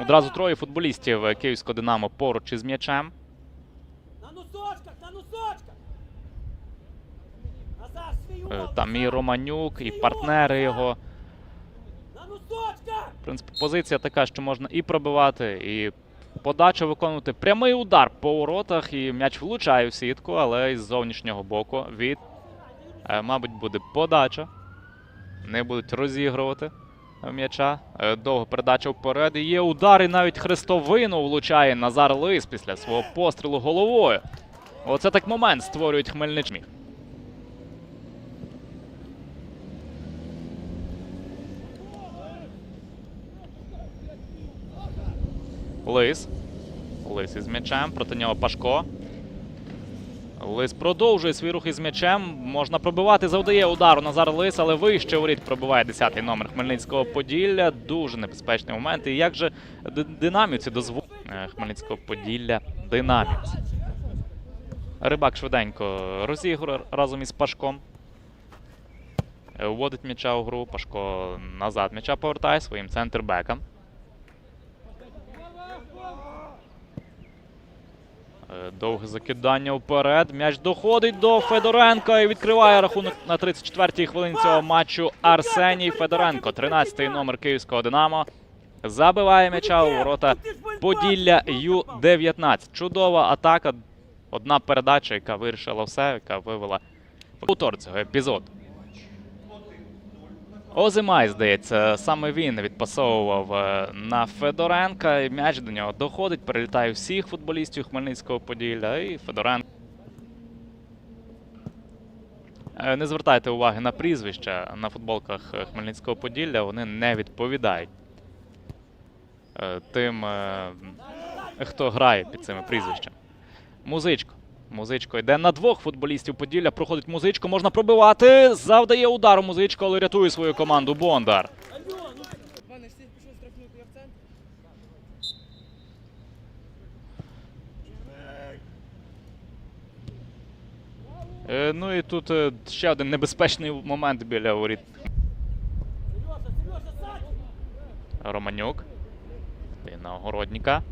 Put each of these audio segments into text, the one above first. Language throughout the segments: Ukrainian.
Одразу троє футболістів київського Динамо поруч із м'ячем. На носочках, на носочках! Назар, свій Е! Там і Романюк, і партнери його. В принципі, позиція така, що можна і пробивати, і подачу виконувати. Прямий удар по воротах, і м'яч влучає в сітку, але із зовнішнього боку від, е, мабуть, буде подача. Не будуть розігрувати м'яча. Е, Довга передача вперед. І є удар, і навіть хрестовину влучає Назар Лис після свого пострілу головою. Оце так момент створюють Хмельничмі. Лис. Лис із м'ячем. Проти нього Пашко. Лис продовжує свій рух із м'ячем. Можна пробивати. Завдає удару Назар Лис, але вище воріт пробиває 10-й номер Хмельницького Поділля. Дуже небезпечний момент. І як же д- динамівці дозволять Хмельницького Поділля динамівці. Рибак швиденько розігрує разом із Пашком. Е, Вводить м'яча у гру. Пашко назад м'яча повертає своїм центрбекам. Довге закидання вперед. М'яч доходить до Федоренка і відкриває рахунок на 34-й хвилині цього матчу Арсеній Федоренко, 13-й номер київського Динамо. Забиває м'яча у ворота Поділля Ю-19. Чудова атака. Одна передача, яка вирішила все, яка вивела повтор цього епізоду. Озимай, здається, саме він відпасовував е, на Федоренка. і М'яч до нього доходить, перелітає всіх футболістів Хмельницького Поділля. І Федоренко. Е, Не звертайте уваги на прізвища на футболках Хмельницького Поділля. Вони не відповідають е, тим, хто грає під цими прізвищами. Музичко. Музичко йде на двох футболістів Поділля. Проходить музичко, можна пробивати. Завдає удару музичко, але рятує свою команду Бондар. Е, ну і тут е, ще один небезпечний момент біля воріт. Романюк. На огородника.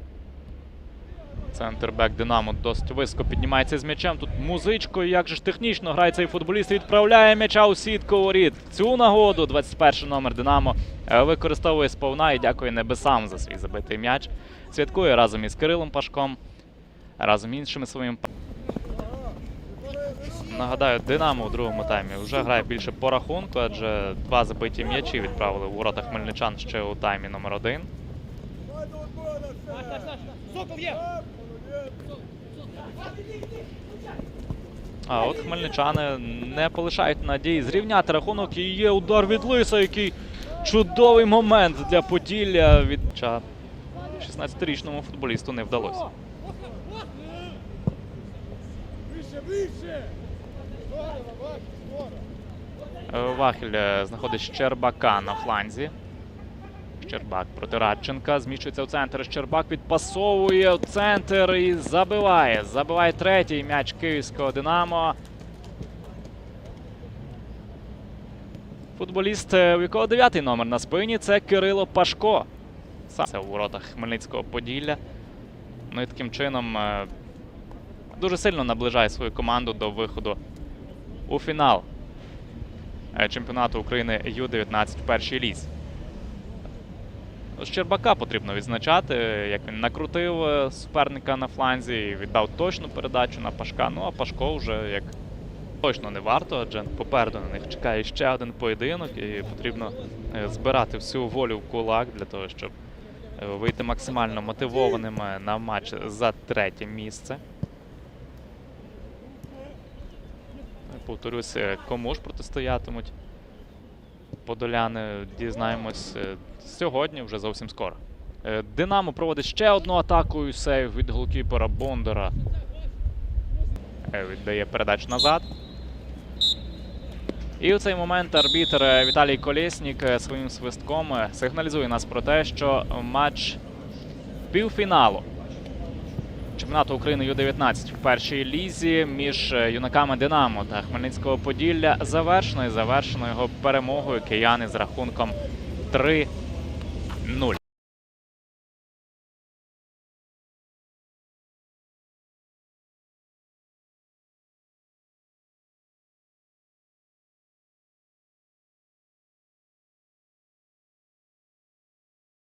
Центрбек Динамо досить високо піднімається з м'ячем. Тут музичко, як же ж технічно грає цей футболіст відправляє м'яча у сітку воріт. Цю нагоду 21 номер Динамо е, використовує сповна і дякує небесам за свій забитий м'яч. Святкує разом із Кирилом Пашком, разом іншими своїми. Нагадаю, Динамо у другому таймі вже грає більше по рахунку, адже два забиті м'ячі відправили у ворота хмельничан ще у таймі номер один. Сокол є! А от хмельничани не полишають надії зрівняти рахунок. І є удар від Лиса, який чудовий момент для Поділля від 16-річному футболісту не вдалося. Вахель е, знаходить Щербака на фланзі. Щербак проти Радченка. Зміщується в центр. Щербак відпасовує в центр і забиває. Забиває третій м'яч київського Динамо. Футболіст, е, у якого дев'ятий номер на спині, це Кирило Пашко. Це у воротах Хмельницького Поділля. Ну і таким чином е, дуже сильно наближає свою команду до виходу у фінал е, чемпіонату України Ю-19 в першій лізі. Щербака потрібно відзначати, як він накрутив е, суперника на фланзі і віддав точну передачу на Пашка. Ну а Пашко вже як точно не варто, адже попереду на них чекає ще один поєдинок, і потрібно е, збирати всю волю в кулак для того, щоб е, вийти максимально мотивованими на матч за третє місце. Повторюсь, кому ж протистоятимуть подоляни, дізнаємось е, сьогодні, вже зовсім скоро. Е, Динамо проводить ще одну атаку і сейв від голкіпера Бондара. Е, Віддає передачу назад. І у цей момент арбітр е, Віталій Колєснік своїм свистком сигналізує нас про те, що матч півфіналу чемпіонату України Ю-19 в першій лізі між е, юнаками Динамо та Хмельницького Поділля завершено і завершено його перемогою кияни з рахунком 3-0.